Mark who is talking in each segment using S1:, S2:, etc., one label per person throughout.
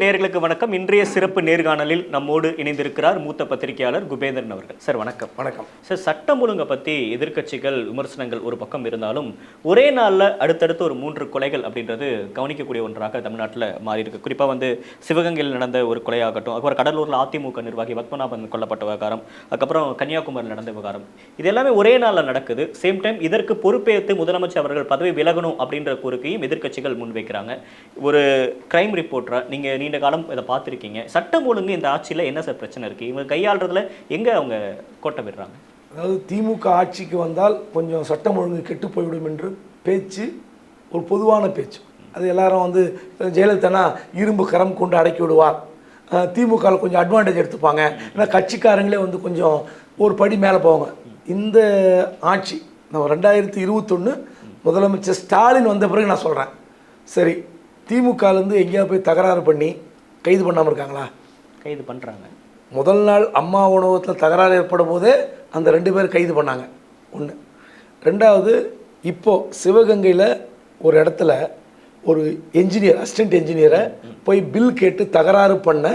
S1: நேர்களுக்கு வணக்கம். இன்றைய சிறப்பு நேர்காணலில் நம்மோடு இணைந்திருக்கிறார் மூத்த பத்திரிகையாளர் குபேந்திரன் அவர்கள். சார் வணக்கம்.
S2: வணக்கம்.
S1: சார் சட்டம் ஒழுங்கை பற்றி எதிர்க்கட்சிகள் விமர்சனங்கள் ஒரு பக்கம் இருந்தாலும் ஒரே நாளில் அடுத்தடுத்து ஒரு மூன்று கொலைகள் அப்படின்றது கவனிக்கக்கூடிய ஒன்றாக தமிழ்நாட்டில் மாறி இருக்கு குறிப்பாக வந்து சிவகங்கையில் நடந்த ஒரு கொலையாகட்டும் அப்புறம் கடலூரில் அதிமுக நிர்வாகி பத்மநாபன் கொல்லப்பட்ட விவகாரம் அதுக்கப்புறம் கன்னியாகுமரியில் நடந்த விவகாரம். இது எல்லாமே ஒரே நாளில் நடக்குது. சேம் டைம் இதற்கு பொறுப்பேற்று முதலமைச்சர் அவர்கள் பதவி விலகணும் அப்படின்ற கோரிக்கையும் எதிர்க்கட்சிகள் முன்வைக்கிறாங்க. ஒரு கிரைம் ரிப்போர்ட்டரா நீங்கள் நீண்ட காலம் இதை பார்த்துருக்கீங்க. சட்டம் ஒழுங்கு இந்த ஆட்சியில் என்ன சார் பிரச்சனை இருக்குது இவங்க கையாளுறதுல எங்கே அவங்க கோட்டை விடுறாங்க?
S2: அதாவது திமுக ஆட்சிக்கு வந்தால் கொஞ்சம் சட்டம் ஒழுங்கு கெட்டு போய்விடும் என்று பேச்சு ஒரு பொதுவான பேச்சு. அது எல்லாரும் வந்து ஜெயலலிதானா இரும்பு கரம் கொண்டு அடக்கி விடுவார். திமுகவில் கொஞ்சம் அட்வான்டேஜ் எடுத்துப்பாங்க. ஏன்னா கட்சிக்காரங்களே வந்து கொஞ்சம் ஒரு படி மேலே போவாங்க. இந்த ஆட்சி நம்ம ரெண்டாயிரத்தி இருபத்தொன்று முதலமைச்சர் ஸ்டாலின் வந்த பிறகு நான் சொல்கிறேன் சரி திமுகலேருந்து எங்கேயாவது போய் தகராறு பண்ணி கைது பண்ணாமல் இருக்காங்களா?
S1: கைது பண்ணுறாங்க
S2: முதல் நாள் அம்மா உணவகத்தில் தகராறு ஏற்படும் போதே அந்த ரெண்டு பேர் கைது பண்ணாங்க. ஒன்று ரெண்டாவது இப்போது சிவகங்கையில் ஒரு இடத்துல ஒரு என்ஜினியர் அசிஸ்டன்ட் என்ஜினியரை போய் பில் கேட்டு தகராறு பண்ண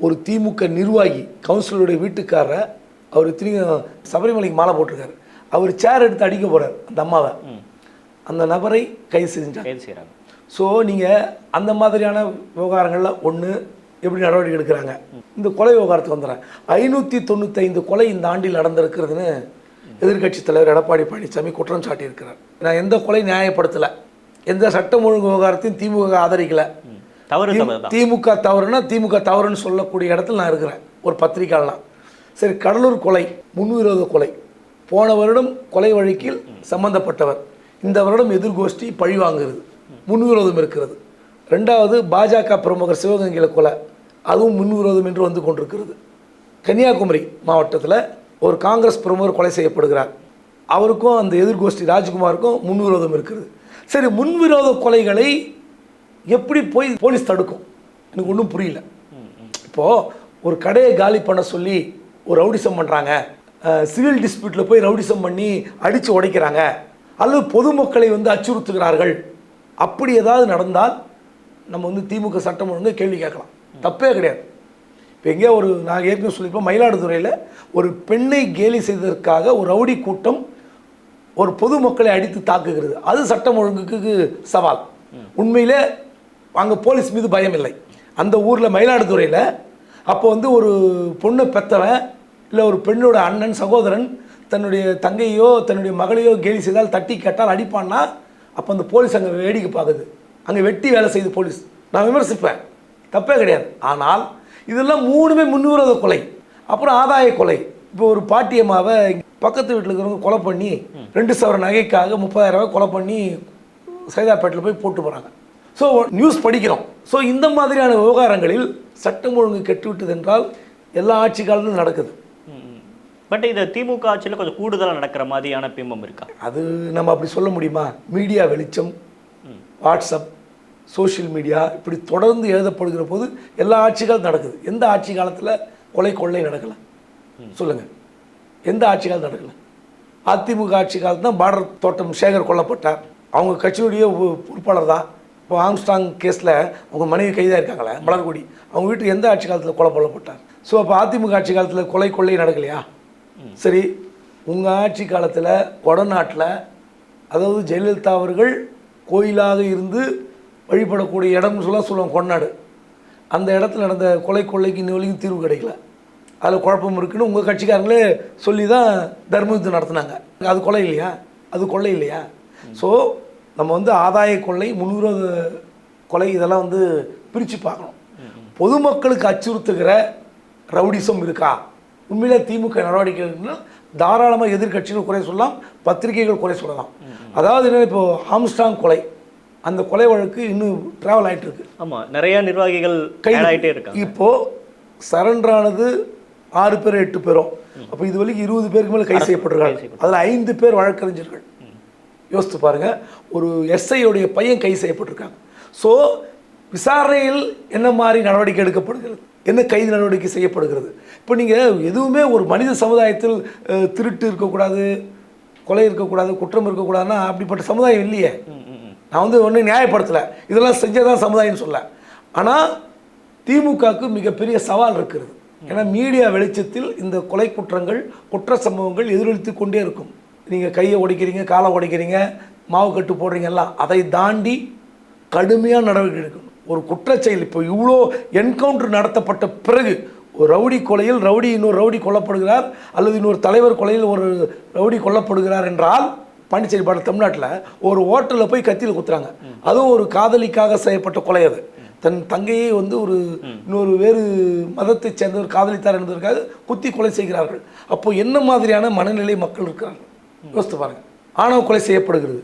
S2: ஒரு திமுக நிர்வாகி கவுன்சிலருடைய வீட்டுக்காரரை அவர் இத்தனைக்கும் சபரிமலைக்கு மாலை போட்டிருக்காரு. அவர் சேர் எடுத்து அடிக்க போகிறார் அந்த அம்மாவை. அந்த நபரை கைது செஞ்சாங்க.
S1: கைது செய்கிறாங்க
S2: ஸோ நீங்கள் அந்த மாதிரியான விவகாரங்களில் ஒன்று எப்படி நடவடிக்கை எடுக்கிறாங்க? இந்த கொலை விவகாரத்துக்கு வந்துடுறேன். ஐநூற்றி தொண்ணூத்தைந்து கொலை இந்த ஆண்டில் நடந்திருக்கிறதுன்னு எதிர்க்கட்சி தலைவர் எடப்பாடி பழனிசாமி குற்றம் சாட்டியிருக்கிறார். நான் எந்த கொலை நியாயப்படுத்தலை. எந்த சட்டம் ஒழுங்கு விவகாரத்தையும் திமுக ஆதரிக்கலை.
S1: தவறு
S2: திமுக தவறுனா திமுக தவறுன்னு சொல்லக்கூடிய இடத்துல நான் இருக்கிறேன். ஒரு பத்திரிக்கையாளனா சரி கடலூர் கொலை முன்விரோத கொலை. போன வருடம் கொலை வழக்கில் சம்பந்தப்பட்டவர். இந்த வருடம் எதிர்கோஷ்டி பழி வாங்குகிறது. முன்விரோதம் இருக்கிறது. ரெண்டாவது பாஜக பிரமுகர் சிவகங்கையில் கொலை. அதுவும் முன்விரோதம் என்று வந்து கொண்டிருக்கிறது. கன்னியாகுமரி மாவட்டத்தில் ஒரு காங்கிரஸ் பிரமுகர் கொலை செய்யப்படுகிறார். அவருக்கும் அந்த எதிர்கோஷ்டி ராஜ்குமாருக்கும் முன்விரோதம் இருக்கிறது. சரி முன்விரோத கொலைகளை எப்படி போய் போலீஸ் தடுக்கும்? எனக்கு ஒன்றும் புரியல. இப்போது ஒரு கடையை காலி பண்ண சொல்லி ஒரு ரவுடிசம் பண்ணுறாங்க சிவில் டிஸ்பியூட்டில் போய் ரவுடிசம் பண்ணி அடித்து உடைக்கிறாங்க. அல்லது பொதுமக்களை வந்து அச்சுறுத்துகிறார்கள். அப்படி ஏதாவது நடந்தால் நம்ம வந்து திமுக சட்டம் ஒழுங்கு கேள்வி கேட்கலாம். தப்பே கிடையாது. இப்போ எங்கேயோ ஒரு நான் ஏற்கனவே சொல்லியிருப்போம் மயிலாடுதுறையில் ஒரு பெண்ணை கேலி செய்ததற்காக ஒரு ரவுடி கூட்டம் ஒரு பொதுமக்களை அடித்து தாக்குகிறது. அது சட்டம் ஒழுங்குக்கு சவால். உண்மையிலே அங்கே போலீஸ் மீது பயம் இல்லை. அந்த ஊரில் மயிலாடுதுறையில் அப்போ வந்து ஒரு பொண்ணை பெற்றவன் இல்லை ஒரு பெண்ணோட அண்ணன் சகோதரன் தன்னுடைய தங்கையோ தன்னுடைய மகளையோ கேலி செய்தால் தட்டி கேட்டால் அடிப்பான்னா அப்போ அந்த போலீஸ் அங்கே வேடிக்கை பார்க்குது. அங்கே வெட்டி வேலை செய்யுது போலீஸ். நான் விமர்சிப்பேன். தப்பே கிடையாது. ஆனால் இதெல்லாம் மூணுமே முன்னுரித கொலை. அப்புறம் ஆதாய கொலை. இப்போ ஒரு பாட்டியம்மாவை பக்கத்து வீட்டில் இருக்கிறவங்க கொலை பண்ணி ரெண்டு சவர நகைக்காக முப்பதாயிரம் ரூபாய் கொலை பண்ணி சைதாப்பேட்டில் போய் போட்டு போகிறாங்க ஸோ நியூஸ் படிக்கிறோம். ஸோ இந்த மாதிரியான விவகாரங்களில் சட்டம் ஒழுங்கு கெட்டுவிட்டது என்றால் எல்லா ஆட்சி காலத்திலும் நடக்குது.
S1: பட் இது திமுக ஆட்சியில் கொஞ்சம் கூடுதலாக நடக்கிற மாதிரியான பிம்பம் இருக்கா?
S2: அது நம்ம அப்படி சொல்ல முடியுமா? மீடியா வெளிச்சம் வாட்ஸ்அப் சோஷியல் மீடியா இப்படி தொடர்ந்து எழுதப்படுகிற போது எல்லா ஆட்சிகளும் நடக்குது. எந்த ஆட்சி காலத்தில் கொலை கொள்ளை நடக்கலை? சொல்லுங்கள் எந்த ஆட்சி காலம் நடக்கலை? அதிமுக ஆட்சி காலத்தில் தான் பார்டர் தோட்டம் சேகர் கொல்லப்பட்டார். அவங்க கட்சியுடைய பொ- பொறுப்பாளர் தான். இப்போ ஆம்ஸ்டாங் கேஸில் அவங்க மனைவி கைதாக இருக்காங்களே மலர்கொடி. அவங்க வீட்டுக்கு எந்த ஆட்சி காலத்தில் கொலை கொல்லப்பட்டார்? ஸோ அப்போ அதிமுக ஆட்சி காலத்தில் கொலை கொள்ளை நடக்கலையா? சரி உங்கள் ஆட்சி காலத்தில் கொடநாட்டில் அதாவது ஜெயலலிதா அவர்கள் கோயிலாக இருந்து வழிபடக்கூடிய இடம்னு சொல்ல சொல்லுவோம் கொண்டாடு அந்த இடத்துல நடந்த கொலை கொள்ளைக்கு இன்ன வரைக்கும் தீர்வு கிடைக்கல. அதில் குழப்பம் இருக்குன்னு உங்கள் கட்சிக்காரங்களே சொல்லி தான் தர்ம யுத்தம் நடத்துனாங்க. அது கொலை இல்லையா? அது கொள்ளை இல்லையா? ஸோ நம்ம வந்து ஆதாய கொள்ளை முன்விரோத கொலை இதெல்லாம் வந்து பிரித்து பார்க்கணும். பொதுமக்களுக்கு அச்சுறுத்துகிற ரவுடிசம் இருக்கா? உண்மையிலே திமுக நடவடிக்கை இருக்குன்னா தாராளமாக எதிர்க்கட்சிகள் குறை சொல்லலாம் பத்திரிகைகள் குறை சொல்லலாம். அதாவது என்ன இப்போ ஆம்ஸ்டாங் கொலை அந்த கொலை வழக்கு இன்னும் ட்ராவல் ஆயிட்டு இருக்கு.
S1: ஆமா நிறைய நிர்வாகிகள்
S2: கைது.
S1: ஆகிட்டே இருக்காங்க.
S2: இப்போ சரண்டரானது ஆறு பேர் எட்டு பேரும் அப்போ இது வரைக்கும் இருபது பேருக்கு மேலே கைது செய்யப்பட்டிருக்காங்க. அதில் ஐந்து பேர் வழக்கறிஞர்கள். யோசித்து பாருங்க ஒரு எஸ்ஐயோடைய பையன் கைது செய்யப்பட்டிருக்காங்க. ஸோ விசாரணையில் என்ன மாதிரி நடவடிக்கை எடுக்கப்படுகிறது? என்ன கைது நடவடிக்கை செய்யப்படுகிறது? இப்போ நீங்கள் எதுவுமே ஒரு மனித சமுதாயத்தில் திருட்டு இருக்கக்கூடாது கொலை இருக்கக்கூடாது குற்றம் இருக்கக்கூடாதுன்னா அப்படிப்பட்ட சமுதாயம் இல்லையே. நான் வந்து ஒன்றும் நியாயப்படுத்தலை. இதெல்லாம் செஞ்சதான் சமுதாயம்னு சொல்ல. ஆனால் திமுகவுக்கு மிகப்பெரிய சவால் இருக்கிறது. ஏன்னா மீடியா வெளிச்சத்தில் இந்த கொலை குற்றங்கள் குற்ற சம்பவங்கள் எதிரொலித்து கொண்டே இருக்கும். நீங்கள் கையை உடைக்கிறீங்க காலை உடைக்கிறீங்க மாவு கட்டு போடுறீங்க எல்லாம் அதை தாண்டி கடுமையான நடவடிக்கை எடுக்கணும் ஒரு குற்றச்செயல். இப்போ இவ்வளோ என்கவுண்டர் நடத்தப்பட்ட பிறகு ஒரு ரவுடி கொலையில் ரவுடி இன்னொரு ரவுடி கொல்லப்படுகிறார் அல்லது இன்னொரு தலைவர் கொலையில் ஒரு ரவுடி கொல்லப்படுகிறார் என்றால் பாண்டிச்சேரி பாட தமிழ்நாட்டில் ஒரு ஹோட்டலில் போய் கத்தியில் குத்துறாங்க. அதுவும் ஒரு காதலிக்காக செய்யப்பட்ட கொலை அது. தன் தங்கையை வந்து ஒரு இன்னொரு வேறு மதத்தைச் சேர்ந்தவர் காதலித்தார் என்பதற்காக குத்தி கொலை செய்கிறார்கள். அப்போ என்ன மாதிரியான மனநிலை மக்கள் இருக்கிறார்கள்? யோசித்து பாருங்கள் ஆணவ கொலை செய்யப்படுகிறது.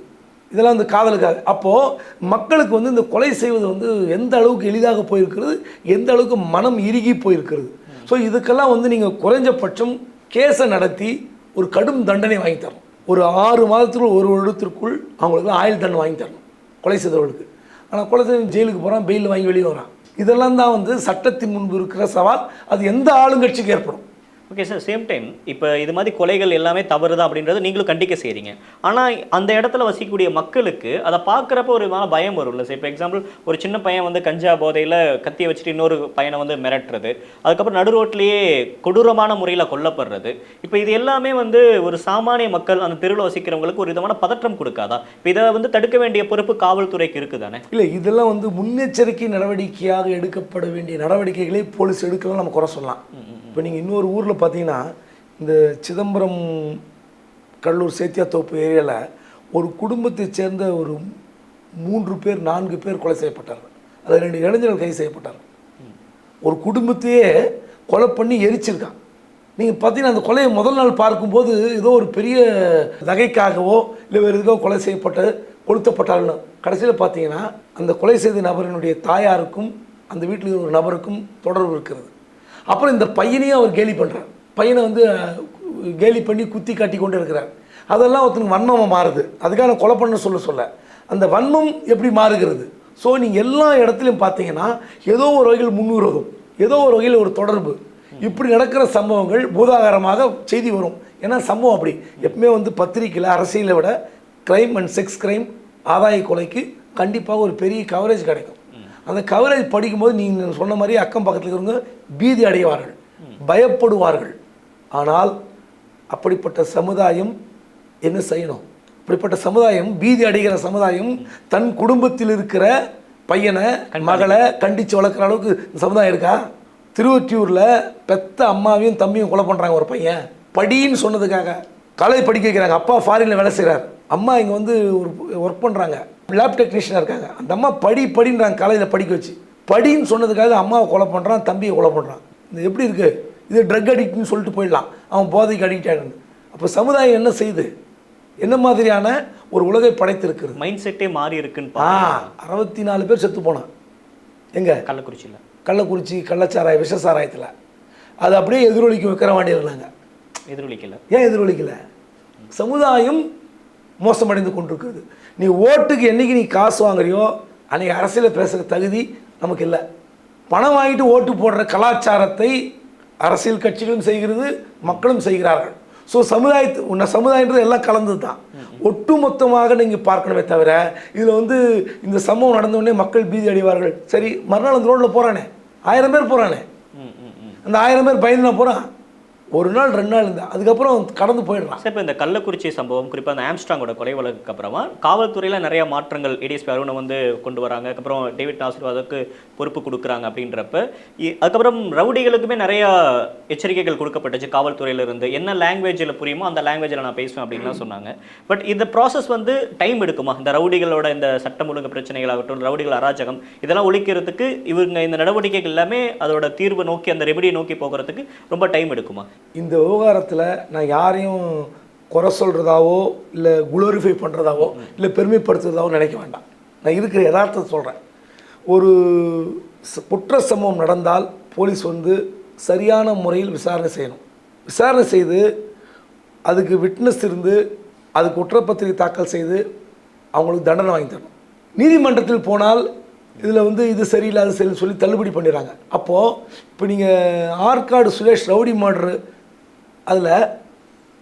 S2: இதெல்லாம் வந்து காதலுக்காக. அப்போது மக்களுக்கு வந்து இந்த கொலை செய்வது வந்து எந்த அளவுக்கு எளிதாக போயிருக்கிறது எந்த அளவுக்கு மனம் இறுகி போயிருக்கிறது. ஸோ இதுக்கெல்லாம் வந்து நீங்கள் குறைஞ்சபட்சம் கேஸை நடத்தி ஒரு கடும் தண்டனை வாங்கி தரணும். ஒரு ஆறு மாதத்துக்குள் ஒரு வருடத்திற்குள் அவங்களுக்கு ஆயுள் தண்டனை வாங்கி தரணும் கொலை செய்தவர்களுக்கு. ஆனால் கொலை செய்த ஜெயிலுக்கு போகிறான் பெயில் வாங்கி வெளியே வரான். இதெல்லாம் தான் வந்து சட்டத்தின் முன்பு இருக்கிற சவால். அது எந்த ஆளுங்கட்சிக்கு ஏற்படும்?
S1: ஓகே சார் சேம் டைம் இப்போ இது மாதிரி கொலைகள் எல்லாமே தவறு தான் அப்படின்றது நீங்களும் கண்டிக்க செய்கிறீங்க ஆனால் அந்த இடத்துல வசிக்கக்கூடிய மக்களுக்கு அதை பார்க்குறப்ப ஒரு விதமான பயம் வரும்ல சார் இப்போ எக்ஸாம்பிள் ஒரு சின்ன பையன் வந்து கஞ்சா போதையில் கத்தியை வச்சுட்டு இன்னொரு பையனை வந்து மிரட்டுறது அதுக்கப்புறம் நடு ரோட்லேயே கொடூரமான முறையில் கொல்லப்படுறது. இப்போ இது எல்லாமே வந்து ஒரு சாமானிய மக்கள் அந்த தெருவில் வசிக்கிறவங்களுக்கு ஒரு விதமான பதற்றம் கொடுக்காதா? இப்போ இதை வந்து தடுக்க வேண்டிய பொறுப்பு காவல்துறைக்கு இருக்குதானே?
S2: இல்லை இதெல்லாம் வந்து முன்னெச்சரிக்கை நடவடிக்கையாக எடுக்கப்பட வேண்டிய நடவடிக்கைகளை போலீஸ் எடுக்கலாம் நம்ம குறை சொல்லலாம். இப்போ நீங்கள் இன்னொரு ஊரில் பார்த்தீங்கன்னா இந்த சிதம்பரம் கடலூர் சேத்தியாத்தோப்பு ஏரியாவில் ஒரு குடும்பத்தைச் சேர்ந்த ஒரு மூன்று பேர் நான்கு பேர் கொலை செய்யப்பட்டார்கள். அதில் ரெண்டு இளைஞர்கள் கைது செய்யப்பட்டார்கள். ஒரு குடும்பத்தையே கொலை பண்ணி எரிச்சிருக்கான் நீங்கள் பார்த்தீங்கன்னா அந்த கொலையை முதல் நாள் பார்க்கும்போது ஏதோ ஒரு பெரிய நகைக்காகவோ இல்லை வேறு எதுக்கோ கொலை செய்யப்பட்டு கொளுத்தப்பட்டாள்னு கடைசியில் பார்த்தீங்கன்னா அந்த கொலை செய்த நபரினுடைய தாயாருக்கும் அந்த வீட்டில் ஒரு நபருக்கும் தொடர்பு இருக்கிறது. அப்புறம் இந்த பையனையும் அவர் கேலி பண்ணுறார் பையனை வந்து கேலி பண்ணி குத்தி காட்டி கொண்டு இருக்கிறார். அதெல்லாம் ஒருத்தனுக்கு வன்மமாக மாறுது. அதுக்காக கொலை பண்ண சொல்ல சொல்ல. அந்த வன்மம் எப்படி மாறுகிறது? ஸோ நீங்கள் எல்லா இடத்துலையும் பார்த்தீங்கன்னா ஏதோ ஒரு வகையில் முன்னுரோகம் ஏதோ ஒரு வகையில் ஒரு தொடர்பு. இப்படி நடக்கிற சம்பவங்கள் பூதாகாரமாக செய்தி வரும். ஏன்னா சம்பவம் அப்படி. எப்பவுமே வந்து பத்திரிக்கையில் அரசியலை விட க்ரைம் அண்ட் செக்ஸ் க்ரைம் ஆதாய கொலைக்கு கண்டிப்பாக ஒரு பெரிய கவரேஜ் கிடைக்கும். அந்த கவரேஜ் படிக்கும்போது நீங்கள் சொன்ன மாதிரி அக்கம் பக்கத்தில் இருக்கிறவங்க பீதி அடைவார்கள் பயப்படுவார்கள். ஆனால் அப்படிப்பட்ட சமுதாயம் என்ன செய்யணும்? அப்படிப்பட்ட சமுதாயம் பீதி அடைகிற சமுதாயம் தன் குடும்பத்தில் இருக்கிற பையனை மகளை கண்டித்து வளர்க்குற அளவுக்கு இந்த சமுதாயம் இருக்கா? திருவொற்றியூரில் பெத்த அம்மாவையும் தம்பியும் கொலை பண்ணுறாங்க ஒரு பையன். படின்னு சொன்னதுக்காக காலேஜ் படிக்க வைக்கிறாங்க. அப்பா ஃபாரினில் வேலை செய்கிறார் அம்மா இங்கே வந்து ஒரு ஒர்க் பண்ணுறாங்க லேப் டெக்னீஷியனாக இருக்காங்க. அந்த அம்மா படி படின்றாங்க காலேஜில் படிக்க வச்சு. படின்னு சொன்னதுக்காக அம்மாவை கொலை பண்ணுறான் தம்பியை கொலை பண்ணுறான் இது எப்படி இருக்குது இது ட்ரக் அடிக்ட்னு சொல்லிட்டு போயிடலாம். அவன் போதைக்கு அடிக்ட் ஆகிடுன்னு அப்போ சமுதாயம் என்ன செய்யுது? என்ன மாதிரியான ஒரு உலகை படைத்திருக்கிறது?
S1: மைண்ட் செட்டே மாறி இருக்குன்னு
S2: ஆ அறுபத்தி நாலு பேர் செத்து போனான். எங்க?
S1: கள்ளக்குறிச்சியில்.
S2: கள்ளக்குறிச்சி கள்ளச்சாராய விஷ சாராயத்தில் அது அப்படியே எதிரொலிக்க வைக்கிற வேண்டியது நாங்கள்
S1: எதிரொலிக்கல.
S2: ஏன் எதிரொலிக்கல? சமுதாயம் மோசமடைந்து கொண்டிருக்கிறது. நீ ஓட்டுக்கு என்னைக்கு நீ காசு வாங்குறியோ அன்னைக்கு அரசியலில் பேசுகிற தகுதி நமக்கு இல்லை. பணம் வாங்கிட்டு ஓட்டு போடுற கலாச்சாரத்தை அரசியல் கட்சிகளும் செய்கிறது மக்களும் செய்கிறார்கள். ஸோ சமுதாயத்து உன்ன சமுதாயன்றது எல்லாம் கலந்தது தான் ஒட்டுமொத்தமாக நீங்கள் பார்க்கணுமே தவிர இதில் வந்து இந்த சம்பவம் நடந்த உடனே மக்கள் பீதி அடைவார்கள். சரி மறுநாள் அந்த ரோட்டில் போகிறானே ஆயிரம் பேர் போகிறானே அந்த ஆயிரம் பேர் பயந்து போகிறான் ஒரு நாள் ரெண்டு நாள் இருந்தா அதுக்கப்புறம் கடந்து போயிடுறான்.
S1: சார் இப்போ இந்த கள்ளக்குறிச்சி சம்பவம் குறிப்பாக அந்த ஆம்ஸ்ட்ராங்கோட கொலை வழக்குக்கு அப்புறமா காவல்துறையில் நிறைய மாற்றங்கள் ஏடிஎஸ்பி அருணை வந்து கொண்டு வராங்க. அதுக்கப்புறம் டேவிட் ஆசீர்வாதுக்கு பொறுப்பு கொடுக்குறாங்க அப்படின்றப்ப இ- அதுக்கப்புறம் ரவுடிகளுக்குமே நிறைய எச்சரிக்கைகள் கொடுக்கப்பட்டுச்சு காவல்துறையிலிருந்து என்ன லாங்குவேஜில் புரியுமோ அந்த லாங்குவேஜில் நான் பேசுவேன் அப்படின்லாம் சொன்னாங்க. பட் இந்த ப்ராசஸ் வந்து டைம் எடுக்குமா? இந்த ரவுடிகளோட இந்த சட்டம் ஒழுங்கு பிரச்சனைகளாகட்டும் ரவுடிகள் அராஜகம் இதெல்லாம் ஒழிக்கிறதுக்கு இவங்க இந்த நடவடிக்கைகள் எல்லாமே அதோட தீர்வு நோக்கி அந்த ரெமெடியை நோக்கி போகிறதுக்கு ரொம்ப டைம் எடுக்குமா?
S2: இந்த விவகாரத்தில் நான் யாரையும் குறை சொல்கிறதாவோ இல்லை குளோரிஃபை பண்ணுறதாவோ இல்லை பெருமைப்படுத்துறதாவோ நினைக்க வேண்டாம். நான் இருக்கிற யதார்த்தத்தை சொல்கிறேன் ஒரு குற்ற சம்பவம் நடந்தால் போலீஸ் வந்து சரியான முறையில் விசாரணை செய்யணும். விசாரணை செய்து அதுக்கு விட்னஸ் இருந்து அதுக்கு குற்றப்பத்திரிகை தாக்கல் செய்து அவங்களுக்கு தண்டனை வாங்கி தரணும். நீதிமன்றத்தில் போனால் இதில் வந்து இது சரியில்லை அது சரி சொல்லி தள்ளுபடி பண்ணிடுறாங்க. அப்போது இப்போ நீங்கள் ஆற்காடு சுரேஷ் ரவுடி மர்டரு அதில்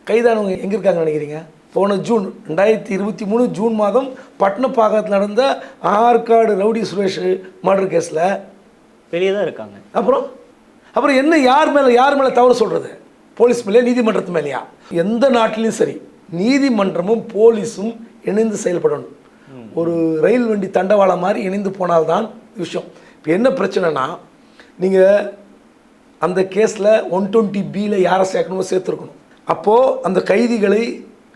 S2: கைதானவங்க எங்கே இருக்காங்க நினைக்கிறீங்க? போன ஜூன் ரெண்டாயிரத்தி இருபத்தி மூணு ஜூன் மாதம் பட்னப்பாக்கத்தில் நடந்த ஆற்காடு ரவுடி சுரேஷ் மர்டர் கேஸில்
S1: வெளியே தான் இருக்காங்க.
S2: அப்புறம் அப்புறம் என்ன யார் மேலே யார் மேலே தவறு சொல்கிறது போலீஸ் மேலே நீதிமன்றத்து மேலேயா? எந்த நாட்டிலையும் சரி நீதிமன்றமும் போலீஸும் இணைந்து செயல்படணும். ஒரு ரயில் வண்டி தண்டவாளம் மாதிரி இணைந்து போனால்தான் விஷயம். இப்போ என்ன பிரச்சனைனா நீங்கள் அந்த கேஸில் ஒன் டுவெண்ட்டி பியில் யாரை சேர்க்கணுமோ சேர்த்துருக்கணும். அப்போது அந்த கைதிகளை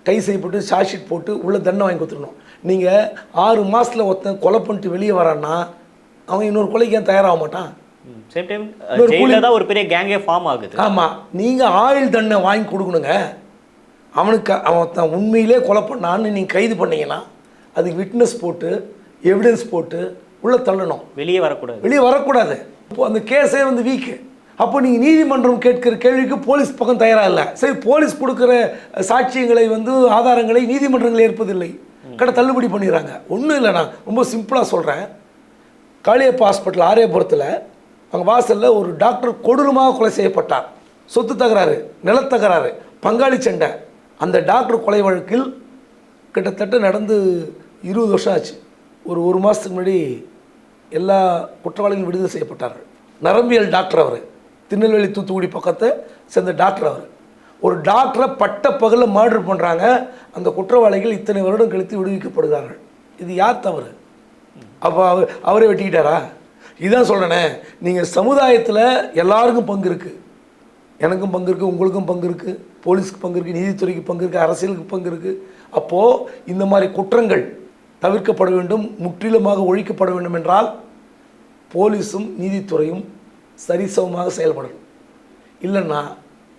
S2: கை செய்யப்பட்டு சார்ஜ் ஷீட் போட்டு உள்ள தண்டனை வாங்கி கொடுத்துருக்கணும் நீங்கள் ஆறு மாதத்தில் ஒருத்தன் கொலை பண்ணிட்டு வெளியே வரான்னா அவன் இன்னொரு கொலைக்கு ஏன் தயாராக மாட்டான்?
S1: சேம் டைம்
S2: இன்னொரு
S1: ஜெயிலில் தான் ஒரு பெரிய கேங்கே ஃபார்ம் ஆகுது.
S2: ஆமாம் நீங்கள் ஆயுள் தண்டனை வாங்கி கொடுக்கணுங்க. அவனுக்கு அவன் உண்மையிலே கொலை பண்ணான்னு நீங்கள் கைது பண்ணீங்கன்னா அதுக்கு விட்னஸ் போட்டு எவிடன்ஸ் போட்டு உள்ளே தள்ளணும்.
S1: வெளியே வரக்கூடாது.
S2: வெளியே வரக்கூடாது. இப்போ அந்த கேஸே வந்து வீக்கு அப்போ நீங்கள் நீதிமன்றம் கேட்கிற கேள்விக்கு போலீஸ் பக்கம் தயாராக இல்லை. சரி போலீஸ் கொடுக்குற சாட்சியங்களை வந்து ஆதாரங்களை நீதிமன்றங்கள் ஏற்பதில்லை. கடை தள்ளுபடி பண்ணிடுறாங்க. ஒன்றும் இல்லை நான் ரொம்ப சிம்பிளாக சொல்கிறேன் காளியப்பா ஹாஸ்பிட்டல் ஆரியபுரத்தில் அங்கே வாசலில் ஒரு டாக்டர் கொடூரமாக கொலை செய்யப்பட்டார். சொத்து தகராறு நிலத்தகராறு பங்காளி சண்டை. அந்த டாக்டர் கொலை வழக்கில் கிட்டத்தட்ட நடந்து இருபது வருஷம் ஆச்சு. ஒரு ஒரு மாதத்துக்கு முன்னாடி எல்லா குற்றவாளிகளும் விடுதலை செய்யப்பட்டார்கள். நரம்பியல் டாக்டர் அவர். திருநெல்வேலி தூத்துக்குடி பக்கத்தை சேர்ந்த டாக்டர் அவர். ஒரு டாக்டரை பட்ட பகலில் மர்டர் பண்ணுறாங்க அந்த குற்றவாளிகள் இத்தனை வருடம் கழித்து விடுவிக்கப்படுகிறார்கள். இது யார் தவறு? அப்போ அவர் அவரே வெட்டிக்கிட்டாரா? இதான் சொல்கிறேனே நீங்கள் சமுதாயத்தில் எல்லாருக்கும் பங்கு இருக்குது எனக்கும் பங்கு இருக்குது உங்களுக்கும் பங்கு இருக்குது போலீஸ்க்கு பங்கு இருக்குது நீதித்துறைக்கு பங்கு இருக்குது அரசியலுக்கு பங்கு இருக்குது அப்போது இந்த மாதிரி குற்றங்கள் தவிர்க்கப்பட வேண்டும் முற்றிலுமாக ஒழிக்கப்பட வேண்டும் என்றால் போலீஸும் நீதித்துறையும் சரிசமமாக செயல்படணும். இல்லைன்னா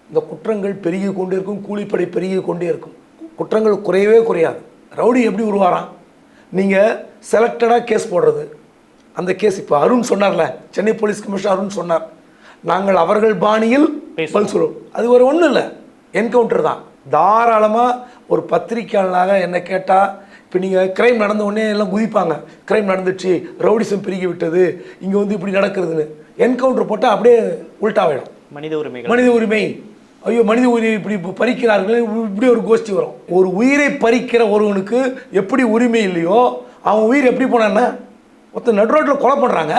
S2: இந்த குற்றங்கள் பெருகி கொண்டே இருக்கும் கூலிப்படை பெருகி கொண்டே இருக்கும். குற்றங்கள் குறையவே குறையாது. ரவுடி எப்படி உருவாரான் நீங்கள் செலக்டடாக கேஸ் போடுறது. அந்த கேஸ் இப்போ அருண் சொன்னார்ல சென்னை போலீஸ் கமிஷனர் அருண் சொன்னார். நாங்கள் அவர்கள் பாணியில் சொல்லுவோம். அது ஒரு ஒன்றும் இல்லை. என்கவுண்டர் தான். தாராளமாக ஒரு பத்திரிக்கையாளனாக என்ன கேட்டால் இப்போ நீங்கள் கிரைம் நடந்த உடனே எல்லாம் குதிப்பாங்க. கிரைம் நடந்துச்சு ரவுடிசம் பெருகி விட்டது இங்கே வந்து இப்படி நடக்கிறதுன்னு. என்கவுண்டர் போட்டால் அப்படியே உள்டாவிடும்
S1: மனித உரிமைகள்.
S2: மனித உரிமை. ஐயோ மனித உரிமை இப்படி பறிக்கிறார்கள் இப்படி ஒரு கோஷ்டி வரும். ஒரு உயிரை பறிக்கிற ஒருவனுக்கு எப்படி உரிமை இல்லையோ அவன் உயிர் எப்படி போனான்னா ஒருத்தன் நடுரோட்டில் கொலை பண்ணுறாங்க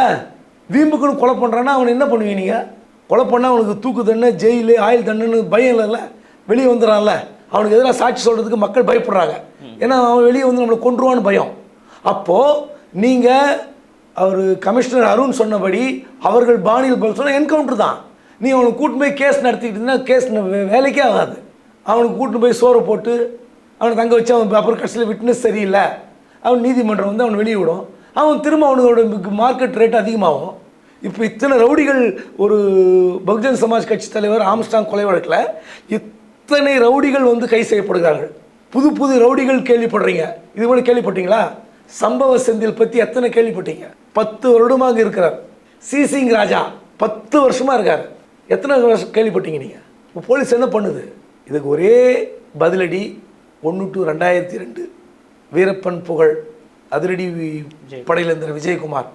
S2: வீம்புக்குன்னு கொலை பண்ணுறான்னா அவனை என்ன பண்ணுவீங்க நீங்கள் கொலை பண்ணால் அவனுக்கு தூக்கு தண்டனை ஜெயிலு ஆயுள் தண்டனை பயம் இல்லைல்ல? வெளியே வந்துடுறான்ல. அவனுக்கு எதிராக சாட்சி சொல்கிறதுக்கு மக்கள் பயப்படுறாங்க. ஏன்னா அவன் வெளியே வந்து நம்மளை கொன்றுவான்னு பயம். அப்போது நீங்கள் அவர் கமிஷனர் அருண் சொன்னபடி அவர்கள் பாணியில் பதில் சொன்னால் என்கவுண்டர் தான். நீ அவனுக்கு கூட்டு போய் கேஸ் நடத்திக்கிட்டீங்கன்னா கேஸ் வேலைக்கே ஆகாது. அவனுக்கு கூட்டு போய் சோறு போட்டு அவனை தங்க வச்சு அவன் அப்புறம் கடைசியில் விட்னஸ் சரியில்லை. அவன் நீதிமன்றம் வந்து அவனை வெளியே விடும். அவன் திரும்ப அவனோட மார்க்கெட் ரேட் அதிகமாகும். இப்போ இத்தனை ரவுடிகள் ஒரு பகுஜன் சமாஜ் கட்சி தலைவர் ஆம்ஸ்டாங் கொலை வழக்கில் இத்தனை ரவுடிகள் வந்து கை செய்யப்படுகிறார்கள். புது புது ரவுடிகள் கேள்விப்படுறீங்க. இது கூட கேள்விப்பட்டீங்களா? சம்பவ செந்தில் பற்றி எத்தனை கேள்விப்பட்டீங்க? பத்து வருடமாக இருக்கிறார். சிசிங் ராஜா பத்து வருஷமாக இருக்கார். எத்தனை வருஷம் கேள்விப்பட்டீங்க நீங்கள் இப்போ போலீஸ் என்ன பண்ணுது? இதுக்கு ஒரே பதிலடி ஒன்று டு ரெண்டாயிரத்தி ரெண்டு. வீரப்பன் புகழ் அதிரடி படையில் இருந்த விஜயகுமார்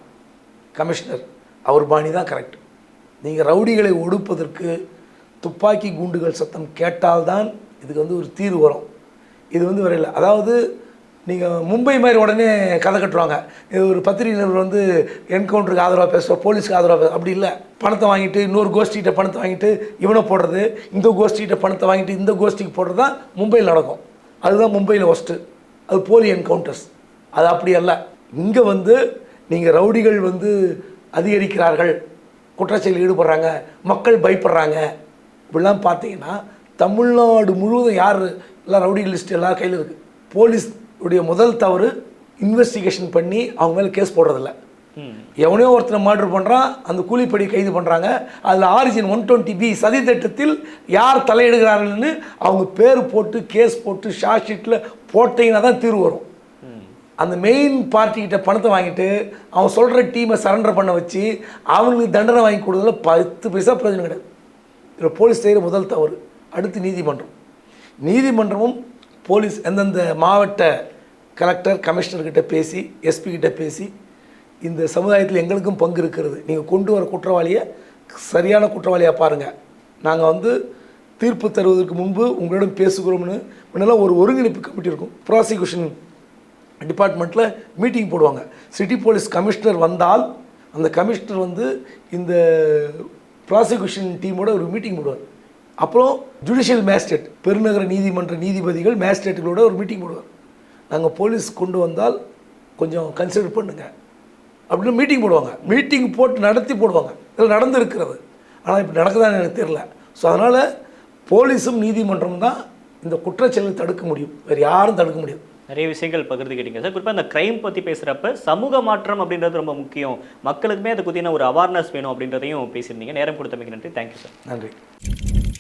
S2: கமிஷனர் அவர் பாணி தான் கரெக்ட். நீங்கள் ரவுடிகளை ஒடுப்பதற்கு துப்பாக்கி குண்டுகள் சத்தம் கேட்டால்தான் இதுக்கு வந்து ஒரு தீர்வு வரும். இது வந்து வரையில. அதாவது நீங்கள் மும்பை மாதிரி உடனே கதை கட்டுவாங்க. இது ஒரு பத்திரிகை நிருபர் வந்து என்கவுண்டருக்கு ஆதரவாக பேசுவோம் போலீஸ்க்கு ஆதரவாக பேச அப்படி இல்லை. பணத்தை வாங்கிட்டு இன்னொரு கோஷ்டிகிட்ட பணத்தை வாங்கிட்டு இவனை போடுறது இந்த கோஷ்டிகிட்ட பணத்தை வாங்கிட்டு இந்த கோஷ்டிக்கு போடுறது தான் மும்பையில் நடக்கும். அதுதான் மும்பையில் ஒஸ்ட்டு அது போலி என்கவுண்டர்ஸ் அது அப்படி அல்ல. இங்கே வந்து நீங்கள் ரவுடிகள் வந்து அதிகரிக்கிறார்கள் குற்றச்செயலில் ஈடுபடுறாங்க மக்கள் பயப்படுறாங்க. இப்படிலாம் பார்த்தீங்கன்னா தமிழ்நாடு முழுவதும் யார்? எல்லாம் ரவுடி லிஸ்ட் எல்லா கையில் இருக்குது போலீஸ் உடைய முதல் தவறு இன்வெஸ்டிகேஷன் பண்ணி அவங்க மேலே கேஸ் போடுறதில்ல. எவனையோ ஒருத்தனை மர்டர் பண்ணுறான் அந்த கூலிப்படி கைது பண்ணுறாங்க அதில் ஆரிஜின் ஒன் டுவெண்ட்டி பி சதி திட்டத்தில் யார் தலையிடுகிறார்கள்னு அவங்க பேர் போட்டு கேஸ் போட்டு ஷார்ட் ஷீட்டில் போட்டீங்கன்னா தான் தீர்வு வரும். அந்த மெயின் பார்ட்டிக்கிட்ட பணத்தை வாங்கிட்டு அவன் சொல்கிற டீமை சரண்டர் பண்ண வச்சு அவங்களுக்கு தண்டனை வாங்கி கொடுத்ததில் பத்து பைசா பிரயோஜனம் கிடையாது. இதில் போலீஸ் செய்கிற முதல் தவறு. அடுத்து நீதிமன்றம். நீதிமன்றமும் போலீஸ் எந்தெந்த மாவட்ட கலெக்டர் கமிஷனர்கிட்ட பேசி எஸ்பிகிட்ட பேசி இந்த சமுதாயத்தில் எங்களுக்கும் பங்கு இருக்கிறது. நீங்கள் கொண்டு வர குற்றவாளியை சரியான குற்றவாளியாக பாருங்கள் நாங்கள் வந்து தீர்ப்பு தருவதற்கு முன்பு உங்களிடம் பேசுகிறோம்னு முன்னெல்லாம் ஒரு ஒருங்கிணைப்பு கமிட்டி இருக்கும். ப்ராசிக்யூஷன் டிபார்ட்மெண்ட்டில் மீட்டிங் போடுவாங்க. சிட்டி போலீஸ் கமிஷனர் வந்தால் அந்த கமிஷனர் வந்து இந்த ப்ராசிக்யூஷன் டீமோட ஒரு மீட்டிங் போடுவார். அப்புறம் ஜுடிஷியல் மேஸ்டேட் பெருநகர நீதிமன்ற நீதிபதிகள் மேஸ்டேட்டுகளோட ஒரு மீட்டிங் போடுவார். நாங்கள் போலீஸ் கொண்டு வந்தால் கொஞ்சம் கன்சிடர் பண்ணுங்க. அப்படின்னு மீட்டிங் போடுவாங்க. மீட்டிங் போட்டு நடத்தி போடுவாங்க. இதில் நடந்து இருக்கிறது ஆனால் இப்போ நடக்குதான்னு எனக்கு தெரியல. ஸோ அதனால் போலீஸும் நீதிமன்றமும் தான் இந்த குற்றச்செயலை தடுக்க முடியும். வேறு யாரும் தடுக்க முடியாது.
S1: நிறைய விஷயங்கள் பகிர்ந்துக்கிட்டீங்க சார். குறிப்பாக இந்த க்ரைம் பற்றி பேசுகிறப்ப சமூக மாற்றம் அப்படின்றது ரொம்ப முக்கியம். மக்களுக்குமே அதை பற்றின ஒரு அவேர்னஸ் வேணும் அப்படின்றதையும் பேசியிருந்தீங்க. நேரம் கொடுத்தமைக்கு நன்றி. தேங்க்யூ சார்
S2: நன்றி.